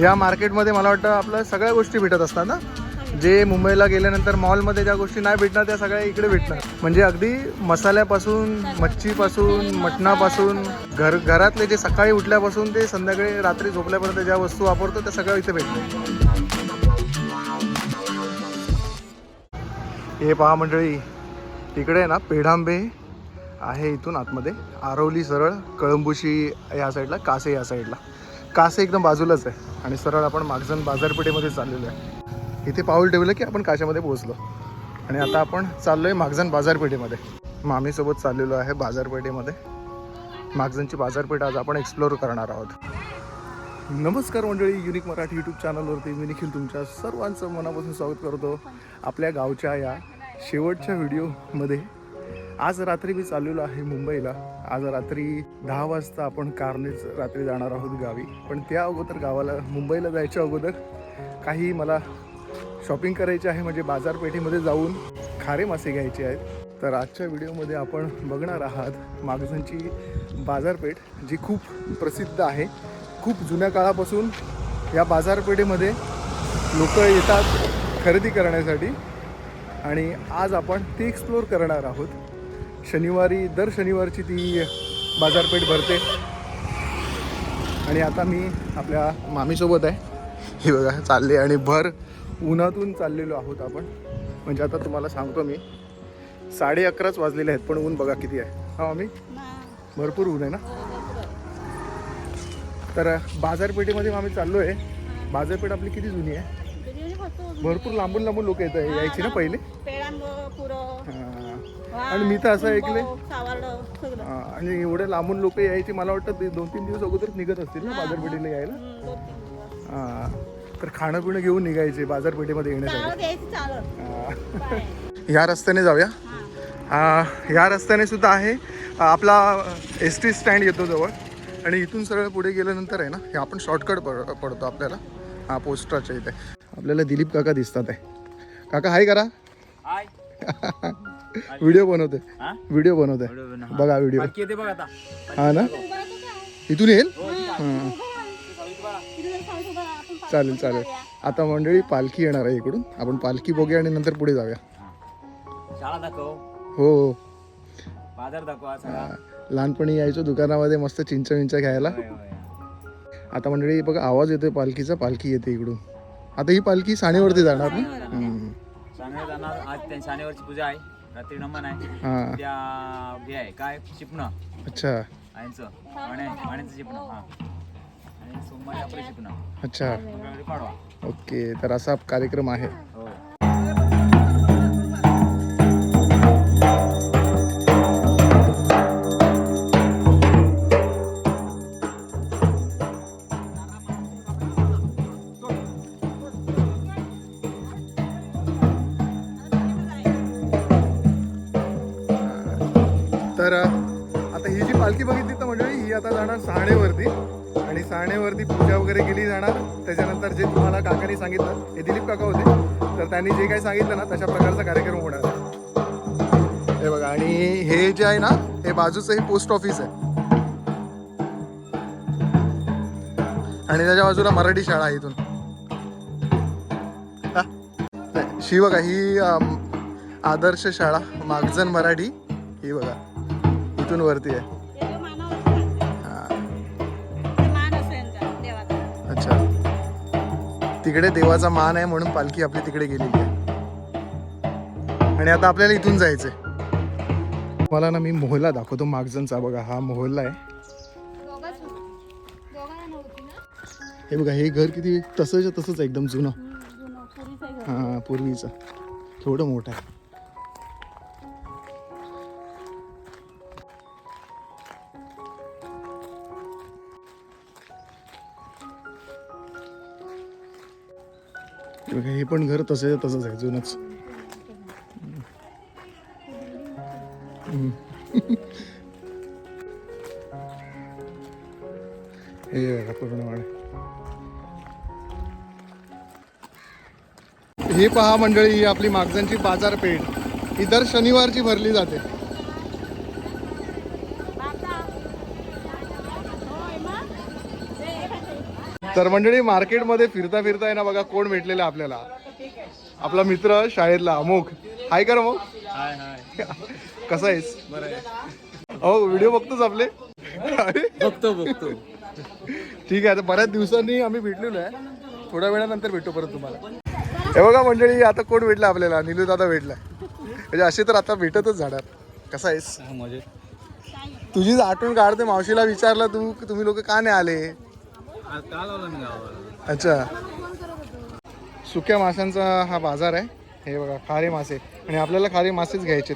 या मार्केटमध्ये मला वाटतं आपल्या सगळ्या गोष्टी भेटत असतात ना? जे मुंबईला गेल्यानंतर मॉलमध्ये ज्या गोष्टी नाही भेटणार त्या सगळ्या इकडे भेटणार. म्हणजे अगदी मसाल्यापासून मच्छीपासून मटणापासून घर घरातले जे सकाळी उठल्यापासून ते संध्याकाळी रात्री झोपल्यापर्यंत ज्या वस्तू वापरतो त्या सगळ्या इथे भेटतात. हे पहा मंडळी इकडे आहे ना पेढांबे आहे इथून आतमध्ये. आरवली सरळ कळंबुशी या साईडला कासे या साईडला. कासे एकदम बाजूलाच आहे. आणि सरळ आपण मागजन बाजारपेठेमध्ये चाललेलो आहे. इथे पाऊल ठेवलं की आपण काशामध्ये पोहोचलो. आणि आता आपण चाललो आहे मागजन बाजारपेठेमध्ये. मामीसोबत चाललेलो आहे बाजारपेठेमध्ये. मागजनची बाजारपेठ आज आपण एक्सप्लोर करणार आहोत. नमस्कार मंडळी युनिक मराठी यूट्यूब चॅनलवरती मी निखिल तुमच्या सर्वांचं मनापासून स्वागत करतो. आपल्या गावच्या या शेवटच्या व्हिडिओमध्ये आज रात्री मी चाललेलो आहे मुंबईला. आज रात्री दहा वाजता आपण कारनेच रात्री जाणार आहोत गावी. पण त्या अगोदर गावाला मुंबईला जायच्या अगोदर काही मला शॉपिंग करायची आहे म्हणजे बाजारपेठेमध्ये जाऊन खारे मासे घ्यायचे आहेत. तर आजच्या व्हिडिओमध्ये आपण बघणार आहात मागजनची बाजारपेठ जी खूप प्रसिद्ध आहे. खूप जुन्या काळापासून या बाजारपेठेमध्ये लोक येतात खरेदी करण्यासाठी. आणि आज आपण ती एक्सप्लोर करणार आहोत. शनिवारी दर शनिवारची ती बाजारपेठ भरते. आणि आता मी आपल्या मामीसोबत आहे. हे बघा चालले आणि भर उन्हातून चाललेलो आहोत आपण. म्हणजे आता तुम्हाला सांगतो मी साडे अकराच वाजलेले आहेत पण ऊन बघा किती आहे. हा मामी? भरपूर ऊन आहे ना? तर बाजारपेठेमध्ये आम्ही चाललो आहे बाजारपेठ आपली किती जुनी आहे? भरपूर. लांबून लांबून लोक येत यायची ना पहिले. आणि मी तर असं ऐकलंय. हा, आणि एवढे लांबून लोक यायची मला वाटतं ते दोन तीन दिवस अगोदर निघत असतील ना बाजारपेठेला यायला? हा. तर खाणं पिणं घेऊन निघायचे बाजारपेठेमध्ये येण्यासाठी. हा. या रस्त्याने जाऊया. आ, या रस्त्याने सुद्धा आहे. आपला एस टी स्टँड येतो जवळ. आणि इथून सरळ पुढे गेल्यानंतर आहे ना हे आपण शॉर्टकट पड पडतो आपल्याला. हा पोस्टरच्या इथे. आपल्याला दिलीप काका दिसतात आहे. काका हाय करा. हाय व्हिडिओ बनवते. हा? व्हिडिओ बनवते. हा. बघा व्हिडिओ. हा ना? इथून येईल? हां. चालेल चालेल. आता मंडळी पालखी येणार आहे इकडून. आपण पालखी बघूया आणि नंतर पुढे जाऊया. शाळा दाखव. हो हो. बाजार दाखव हा सगळा. लहानपणी यायचो दुकानामध्ये मस्त चिंच विंच घ्यायला. आता मंडळी बघा आवाज येतोय पालखीचा. पालखी येते इकडून. आता ही पालखी साणेवरती जाणार ना. शाळेत जाणार. आज शनिवारची पूजा आहे. रात्री नमन आहे हा. उद्या हे आहे काय? शिपणं. अच्छा. आईचं. पाण्या पाण्याचं शिपणं हा. आणि सोमवारी आपलं शिपणं. अच्छा. मंगळवारी पाडवा. ओके तर असा कार्यक्रम आहे. हो. तर आता ही जी पालखी बघितली तर मंडळी ही आता जाणार सहाणेवरती आणि सहाणेवरती पूजा वगैरे केली जाणार. त्याच्यानंतर जे तुम्हाला काकांनी सांगितलं हे दिलीप काका होते. तर त्यांनी जे काही सांगितलं ना तशा प्रकारचा कार्यक्रम होणार हे बघा आणि हे जे आहे ना हे बाजूचं हे पोस्ट ऑफिस आहे. आणि त्याच्या बाजूला मराठी शाळा आहे इथून. हा? शी बघा ही आदर्श शाळा मागजन मराठी. ही बघा. इथून वरती आहे. हा, अच्छा. तिकडे देवाचा मान आहे म्हणून पालखी आपली तिकडे गेलेली आहे. आणि आता आपल्याला इथून जायचंय. मला ना मी मोहल्ला दाखवतो मागजनचा बघा हा मोहल्ला आहे. हे बघा हे घर किती तसंच तसंच आहे एकदम जुनं. हा पूर्वीचं. केवढं मोठं आहे. हे पण घर तसं तसंच आहे जुनच. हे पूर्ण वाड पहा मंडळी ही आपली मागजांची बाजारपेठ. ही दर शनिवारची भरली जाते. तर मंडळी मार्केटमध्ये फिरता फिरता आहे ना बघा कोण भेटलेला आपल्याला? आपला मित्र शाळेतला अमोक हाय कर अमोक हाय हाय कसा आहेस? हो व्हिडिओ बघतोच आपले. अरे, बघतो बघतो. ठीक आहे आता बऱ्याच दिवसांनी आम्ही भेटलेलो आहे. थोड्या वेळानंतर भेटू परत तुम्हाला. हे बघा मंडळी आता कोण भेटला आपल्याला? निलू दादा भेटला. म्हणजे असे तर आता भेटतच जाणार. कसा आहेस? तुझीच आठवण काढते मावशीला विचारलं तू तुम्ही लोक का नाही आले? अच्छा. सुक्या माशांचा हा बाजार आहे. हे बघा खारे मासे. आणि आपल्याला खारे मासेच घ्यायचे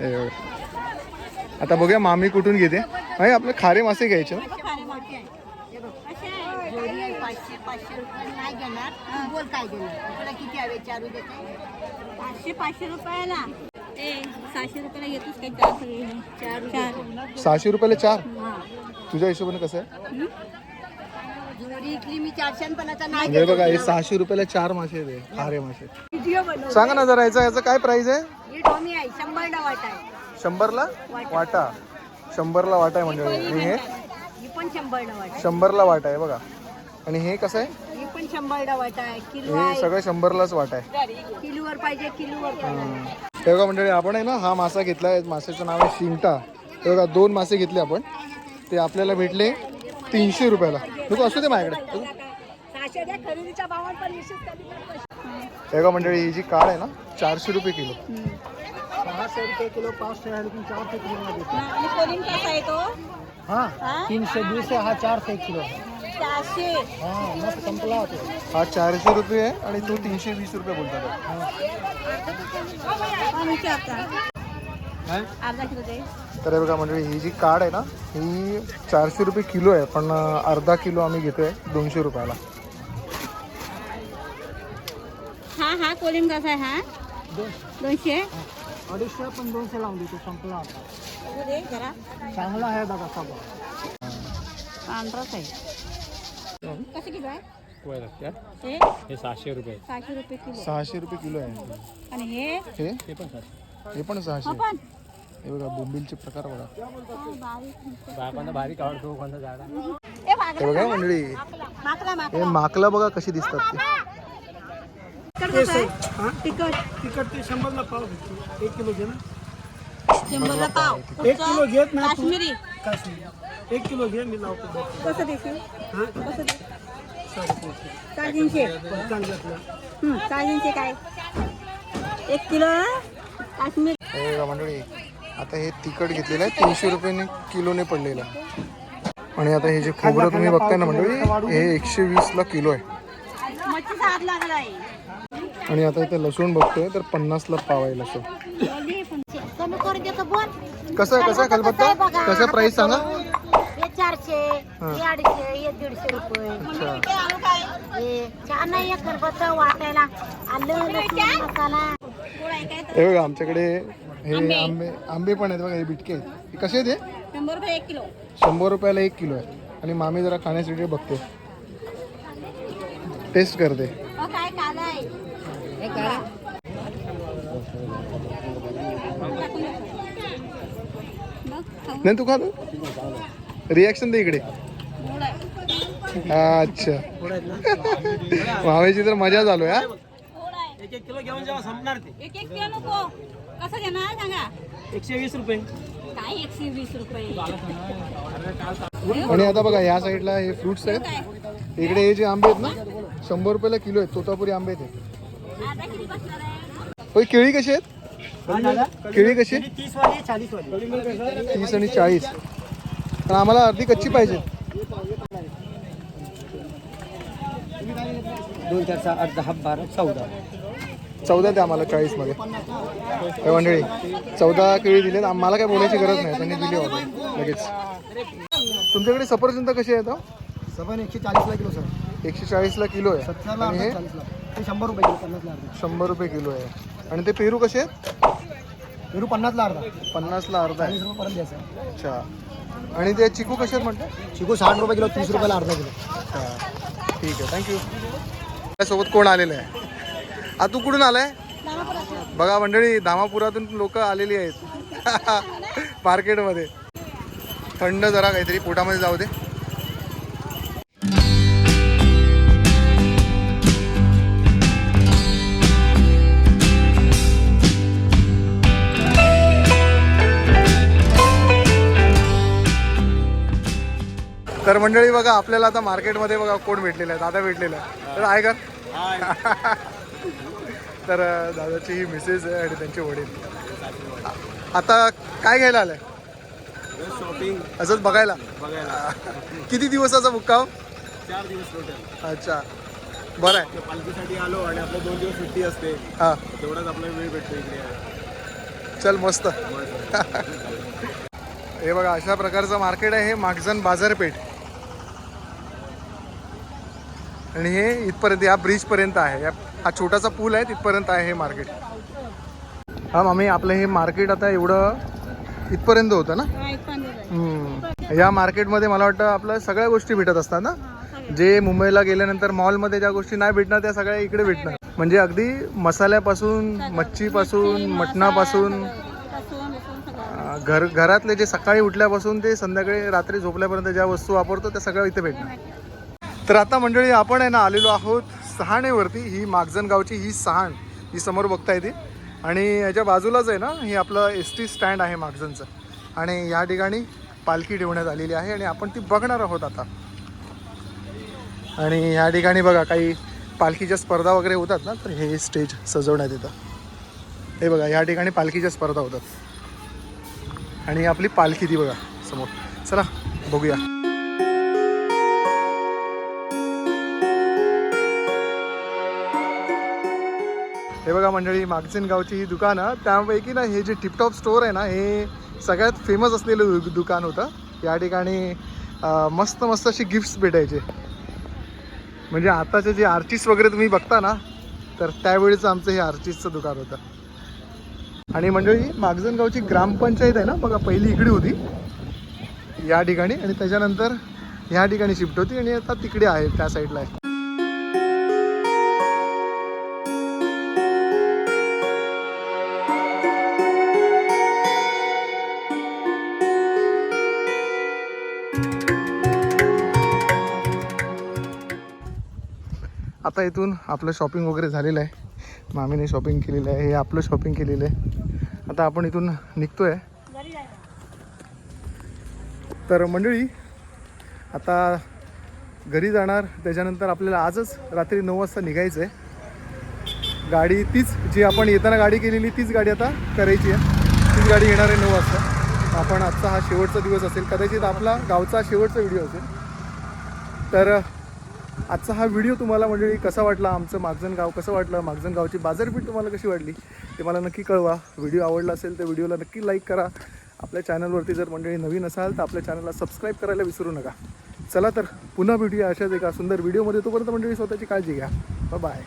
हे बघा. आता बघूया मामी कुठून घेते. नाही आपले खारे मासे घ्यायचे. पाचशे पाचशे रुपये नाही घेणार. बोल काय घेणार तुला किती हवे चारू देते. पाचशे पाचशे रुपयाला. सहाशे रुपयाला चार हा. तुझ्या हिशोबाने कसं आहे? म्हणजे बघा हे सहाशे रुपयाला चार मासे आहे ते, खारे मासे सांगा ना जरा याचा याचं काय प्राइस आहे? ही शंभरला वाटा शंभरला? वाटा. आहे म्हणजे. आणि हे? ही शंभरला वाटा आहे. बघा. आणि हे कसं आहे? ही हे सगळं शंभरलाच वाटा आहे. किलोवर पाहिजे किलोवर हे बघा मंडळी आपण आहे ना हा मासा घेतला आहे माशाचं नाव आहे शिंगटा. हे बघा दोन मासे घेतले आपण. ते आपल्याला भेटले तीनशे रुपयाला. नको असू दे माझ्याकडे. सहाशे. हे बघा मंडळी ही जी काळ आहे ना चारशे रुपये किलो. आणि कोलिंग कसा आहे तो? हा? तीनशे आहे हा चारशे किलो. हा हा चारशे रुपये आहे आणि तो तीनशे वीस रुपये बोलतात. हा, तर हे बघा मंडळी ही जी काड आहे ना ही चारशे रुपये किलो आहे पण अर्धा किलो आम्ही घेतोय दोनशे रुपयाला. हा हा कसा आहे हा? दोनशे? अडीचशे पण दोनशे लावून देतो संपला होता चांगला आहे बघा सगळं. पांढराच आहे. कसं किलो आहे? हे? हे सहाशे रुपये. सहाशे रुपये किलो. सहाशे रुपये किलो आहे. आणि हे? हे? हे पण हे पण सहाशे. हा पण. हे बघा बोंबिलचे प्रकार बघा. बारीक कोणता भारी आवडतो कोणता झाडा ए हे मागला बघा मंडळी. हे माकला बघा कशी दिसतात ते. तिखट कसं आहे तिखट. तिकट ते शंभरला पाव घेतो एक किलो घे ना. शंभरला पाव. एक किलो घेत ना तू. काश्मीरी. काश्मीर. एक किलो घे मी लावतो. कसं देशील? हा? कसं साडेतीनशे साडेतीनशे चांगल्यातलं हं, साडेतीनशे काय? एक किलो काश्मीर. हे बघा मंडळी आता हे तिखट घेतलेलं आहे तीनशे रुपयाने किलोने पडलेलं आहे. आणि आता हे जे खोबरं तुम्ही बघताय ना मंडळी हे एकशे वीसला किलो आहे. मच्छीचा हात लागलाय. आणि आता इथे लसूण बघतोय तर पन्नासला पाव आहे लसूण. कमी करून देतो बोल? कसं आहे कसं आहे खलबत्ता? कसं प्राईस सांगा? चारशे हे. अडीचशे हे दीडशे रुपये. हे छान एक वाटायला. आलं लसूण मसाला. हे बघा आमच्याकडे हे आंबे. आंबे पण आहेत बघा हे बिटके आहेत. हे कसे आहेत हे? शंभर रुपये एक किलो. शंभर रुपयाला एक किलो आहे. आणि मामी जरा खाण्यासाठी बघते. टेस्ट करते. हे नाही तू खा तू रिॲक्शन दे इकडे. अच्छा. मामीची तर मजा चालू आहे हा? गोड आहे एक एक किलो घेऊन जेव्हा संपणार ते. एक एक किलो नको. कसं घेणार सांगा? एकशे वीस रुपये. काय एकशे वीस रुपये? आणि आता बघा या साईडला हे फ्रुट्स आहेत. इकडे हे जे आंबे आहेत ना शंभर रुपयाला किलो आहेत. तोतापुरी आंबे आहेत हे. होय केळी कशी आहेत? केळी कशी? तीस आणि चाळीस. पण आम्हाला अर्धी कच्ची पाहिजे. दोन चार सहा आठ दहा बारा चौदा. चौदा द्या आम्हाला चाळीसमध्ये. काय मंडळी चौदा केळी दिलेत. आम्हाला काय बोलायची गरज नाही. त्यांनी दिली ऑर्डर लगेच. तुमच्याकडे सफरचंद कशी आहेत हो? सबन एकशे चाळीसला किलो सर. एकशे चाळीसला किलो आहे. सत्तरला हे? ते शंभर रुपये किलो पन्नासला अर्धा. शंभर रुपये किलो आहे. आणि ते पेरू कसे आहेत? पेरू पन्नासला अर्धा. पन्नासला अर्धा आहे. रुपये पर्यंत द्यायचं अच्छा. आणि ते चिकू कसे म्हणतात? चिकू साठ रुपये किलो तीस रुपयाला अर्धा किलो. ठीक आहे. थँक्यू सोबत कोण आलेलं आहे? आ तू कुठून आलाय? बघा मंडळी धामापुरातून लोक आलेली आहेत. मार्केटमध्ये. थंड जरा काहीतरी पोटामध्ये जाऊ दे. तर मंडळी बघा आपल्याला आता मार्केटमध्ये बघा कोण भेटलेलं आहे दादा भेटलेला आहे. तर आहे का तर दादाची ही मिसेस आहे आणि त्यांचे वडील. आता काय घ्यायला आलंय? शॉपिंग असंच बघायला? बघायला. किती दिवसाचा मुक्काम? चार दिवस टोटल अच्छा. बरं आहे. पालखीसाठी आलो आणि आपल्या दोन दिवस सुट्टी असते. हां. तेवढाच आपला वेळ भेटतो इकडे. चल मस्त. हे बघा अशा प्रकारचं मार्केट आहे हे मागजन बाजारपेठ. आणि हे इथपर्यंत या ब्रिजपर्यंत आहे. या हा छोटासा पूल आहे तिथपर्यंत आहे हे मार्केट. हा मामी आपलं हे मार्केट आता एवढं इथपर्यंत होतं ना. या मार्केटमध्ये मला वाटतं आपल्या सगळ्या गोष्टी भेटत असतात ना? जे मुंबईला गेल्यानंतर मॉलमध्ये ज्या गोष्टी नाही भेटणार त्या सगळ्या इकडे भेटणार. म्हणजे अगदी मसाल्यापासून मच्छीपासून मटणापासून. घर घरातले जे सकाळी उठल्यापासून ते संध्याकाळी रात्री झोपल्यापर्यंत ज्या वस्तू वापरतो त्या सगळ्या इथे भेटणार. तर आता मंडळी आपण आहे ना आलेलो आहोत सहाणेवरती. ही मागजन गावची ही सहाण. ही समोर बघता येते आणि याच्या बाजूलाच आहे ना हे आपलं एस टी स्टँड आहे मागजनचं आणि या ठिकाणी पालखी ठेवण्यात आलेली आहे आणि आपण ती बघणार आहोत आता. आणि या ठिकाणी बघा काही पालखीच्या स्पर्धा वगैरे होतात ना तर हे स्टेज सजवण्यात येतं. हे बघा या ठिकाणी पालखीच्या स्पर्धा होतात. आणि आपली पालखी ती बघा समोर. चला बघूया. हे बघा मंडळी मागचीन गावची ही दुकानं त्यापैकी ना हे जे टिपटॉप स्टोअर आहे ना हे सगळ्यात फेमस असलेलं दु- दुकान होतं. या ठिकाणी मस्त मस्त असे गिफ्ट्स भेटायचे. म्हणजे आताचे जे आर्टिस्ट वगैरे तुम्ही बघता ना तर त्यावेळीचं आमचं हे आर्टिस्टचं दुकान होतं. आणि मंडळी मागजन गावची ग्रामपंचायत आहे ना बघा पहिली इकडे होती. या ठिकाणी आणि त्याच्यानंतर ह्या ठिकाणी शिफ्ट होती आणि आता तिकडे आहे त्या साईडला आहे. आता इथून आपलं शॉपिंग वगैरे झालेलं आहे. मामीने शॉपिंग केलेलं आहे हे आपलं शॉपिंग केलेलं आहे. आता आपण इथून निघतो आहे तर मंडळी आता घरी जाणार त्याच्यानंतर आपल्याला आजच रात्री नऊ वाजता निघायचं आहे गाडी तीच जी आपण येताना गाडी केलेली तीच गाडी आता करायची आहे. तीच गाडी येणार आहे नऊ वाजता. आपण आजचा हा शेवटचा दिवस असेल. कदाचित आपला गावचा शेवटचा व्हिडिओ असेल. तर आजचा हा व्हिडिओ तुम्हाला मंडळी कसा वाटला? आमचं मागजन गाव कसं वाटलं? मागजन गावची बाजारपेठ तुम्हाला कशी वाटली? ते मला नक्की कळवा. व्हिडिओ आवडला असेल तर व्हिडिओला नक्की लाईक करा. आपल्या चॅनलवरती जर मंडळी नवीन असाल तर आपल्या चॅनलला सबस्क्राईब करायला विसरू नका. चला तर पुन्हा भेटूया अशाच एका सुंदर व्हिडिओमध्ये. तोपर्यंत मंडळी स्वतःची काळजी घ्या. बाय